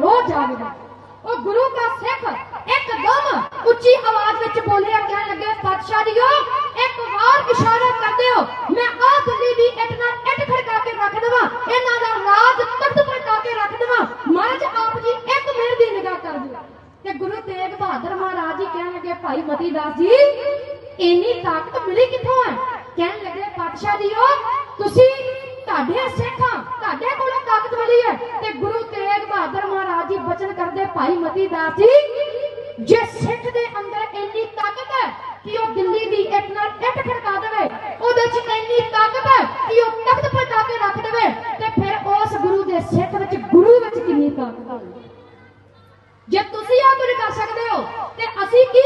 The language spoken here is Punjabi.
ਰੋਜ਼ ਜਾਗਦਾ। ਉਹ ਗੁਰੂ ਦਾ ਸਿੱਖ ਇੱਕਦਮ ਉੱਚੀ ਆਵਾਜ਼ ਵਿੱਚ ਬੋਲਿਆ, ਕਹਿਣ ਲੱਗੇ ਪਾਤਸ਼ਾਹ ਜੀਓ, ਇੱਕ ਵਾਰ ਇਸ਼ਾਰਾ ਕਰ ਦਿਓ। ਮੈਂ ਆਹ ਦਿੱਲੀ ਦੀ ਇੱਟ ਨਾਲ ਇੱਟ ਖੜਕਾ ਕੇ ਰੱਖ ਦੇਵਾਂ। ਇਹਨਾਂ ਦਾ ਰਾਜ ਤਖਤ ਪਲਟਾ ਕੇ ਰੱਖ ਦੇਵਾਂ। ਮਹਾਰਾਜ ਆਪ ਜੀ ਇੱਕ ਮਿੰਟ ਦੀ ਨਿਗਾਹ ਕਰ ਦਿਓ। ਤੇ ਗੁਰੂ ਤੇਗ ਬਹਾਦਰ ਮਹਾਰਾਜ ਜੀ ਕਹਿਣ ਲੱਗੇ, ਭਾਈ ਮਤੀ ਦਾਸ ਜੀ, ਇੰਨੀ ਤਾਕਤ ਮਿਲੀ ਕਿੱਥੋਂ ਹੈ? ਕਹਿਣ ਲੱਗੇ ਪਾਤਸ਼ਾਹ ਜੀਓ, ਤੁਸੀਂ ਤੁਹਾਡੇ ਸਿੱਖ ਤੁਹਾਡੇ ਕੋਲੋਂ ਤਾਕਤ ਮਿਲੀ ਹੈ ਤੇ ਗੁਰੂ ਤੇਗ ਬਹਾਦਰ ਮਹਾਰਾਜ ਜੀ ਬਚਨ ਕਰਦੇ ਭਾਈ ਮਤੀ ਦਾਸ ਜੀ, ਜੇ ਸਿੱਖ ਦੇ ਅੰਦਰ ਇੰਨੀ ਤਾਕਤ ਹੈ ਕਿ ਉਹ ਦਿੱਲੀ ਦੀ ਇੱਟ ਨਾਲ ਇੱਟ ਖੜਕਾ ਦੇਵੇ, ਉਹਦੇ 'ਚ ਇੰਨੀ ਤਾਕਤ ਹੈ ਕਿ ਉਹ ਤਖਤ ਪਲਟਾ ਕੇ ਰੱਖ ਦੇਵੇ, ਤੇ ਫਿਰ ਉਸ ਗੁਰੂ ਦੇ ਸਿੱਖ ਵਿੱਚ, ਗੁਰੂ ਵਿੱਚ ਕਿੰਨੀ ਤਾਕਤ ਹੋਵੇ ਜੇ ਤੁਸੀਂ ਆ ਕੁਝ ਕਰ ਸਕਦੇ ਹੋ, ਤੇ ਅਸੀਂ ਕੀ